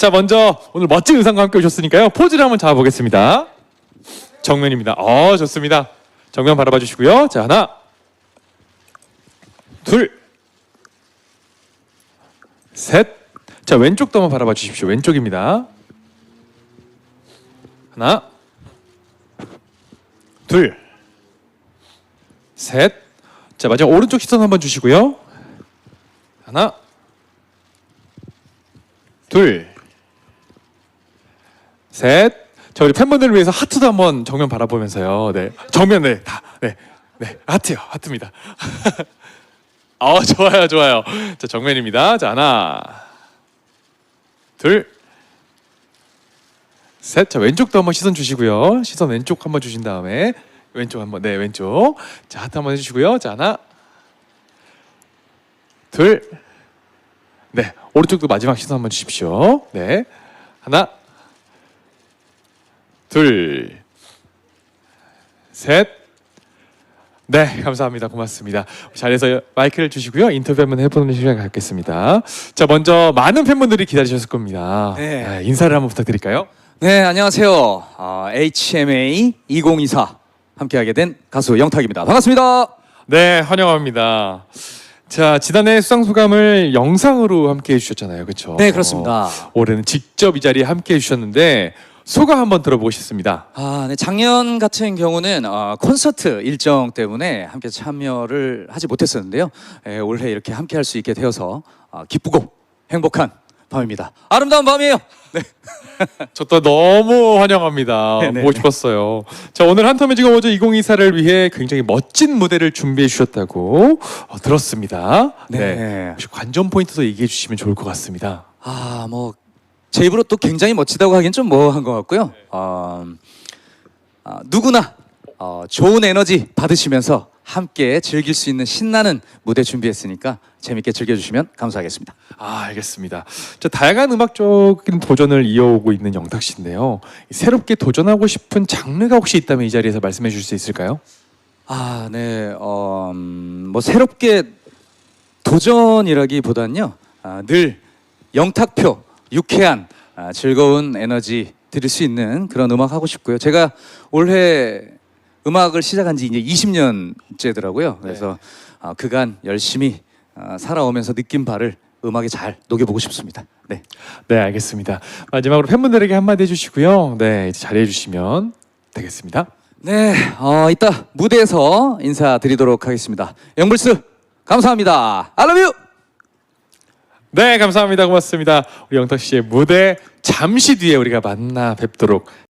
자, 먼저 오늘 멋진 의상과 함께 오셨으니까요. 포즈를 한번 잡아보겠습니다. 정면입니다. 어, 좋습니다. 정면 바라봐 주시고요. 자, 하나, 둘, 셋. 자, 왼쪽도 한번 바라봐 주십시오. 왼쪽입니다. 하나, 둘, 셋. 자, 마지막 오른쪽 시선 한번 주시고요. 하나, 둘, 셋. 자, 우리 팬분들을 위해서 하트도 한번 정면 바라보면서요. 네, 정면 네, 다, 네, 네, 하트요, 하트입니다. 아, 좋아요, 좋아요. 자, 정면입니다. 자, 하나, 둘, 셋. 자, 왼쪽도 한번 시선 주시고요. 시선 왼쪽 한번 주신 다음에 왼쪽 한번, 네, 왼쪽. 자, 하트 한번 해 주시고요. 자, 하나, 둘, 네, 오른쪽도 마지막 시선 한번 주십시오. 네, 하나, 둘, 셋. 네, 감사합니다. 고맙습니다. 자리에서 마이크를 주시고요. 인터뷰 한번 해보는 시간 갖겠습니다. 자, 먼저 많은 팬분들이 기다리셨을 겁니다. 네. 네, 인사를 한번 부탁드릴까요? 네, 안녕하세요. 어, HMA 2024 함께하게 된 가수 영탁입니다. 반갑습니다. 네, 환영합니다. 자, 지난해 수상 소감을 영상으로 함께 해주셨잖아요, 그렇죠? 네, 그렇습니다. 올해는 직접 이 자리에 함께 해주셨는데 소감 한번 들어보고 싶습니다. 아, 네, 작년 같은 경우는 어, 콘서트 일정 때문에 함께 참여를 하지 못했었는데요. 예, 올해 이렇게 함께 할 수 있게 되어서 어, 기쁘고 행복한 밤입니다. 아름다운 밤이에요. 네. 저또 너무 환영합니다. 네네. 보고 싶었어요. 자 오늘 한터뮤직 어워즈 2024를 위해 굉장히 멋진 무대를 준비해 주셨다고 어, 들었습니다. 네. 혹시 관전 포인트도 얘기해 주시면 좋을 것 같습니다. 아, 뭐 제 입으로 또 굉장히 멋지다고 하긴 좀 뭐한 것 같고요. 어, 아, 누구나 어, 좋은 에너지 받으시면서 함께 즐길 수 있는 신나는 무대 준비했으니까 재밌게 즐겨주시면 감사하겠습니다. 아 알겠습니다. 자 다양한 음악적인 도전을 이어오고 있는 영탁 씨인데요. 새롭게 도전하고 싶은 장르가 혹시 있다면 이 자리에서 말씀해 주실 수 있을까요? 아, 네. 어, 음, 뭐 새롭게 도전이라기보단요. 아, 늘 영탁표 유쾌한 아, 즐거운 에너지 드릴 수 있는 그런 음악 하고 싶고요. 제가 올해 음악을 시작한 지 이제 20년째더라고요. 그래서 아, 그간 열심히 아, 살아오면서 느낀 바를 음악에 잘 녹여보고 싶습니다. 네. 네 알겠습니다. 마지막으로 팬분들에게 한마디 해주시고요. 네 이제 자리해 주시면 되겠습니다. 네, 어, 이따 무대에서 인사드리도록 하겠습니다. 영불스 감사합니다. I love you. 네, 감사합니다. 고맙습니다. 우리 영탁 씨의 무대 잠시 뒤에 우리가 만나 뵙도록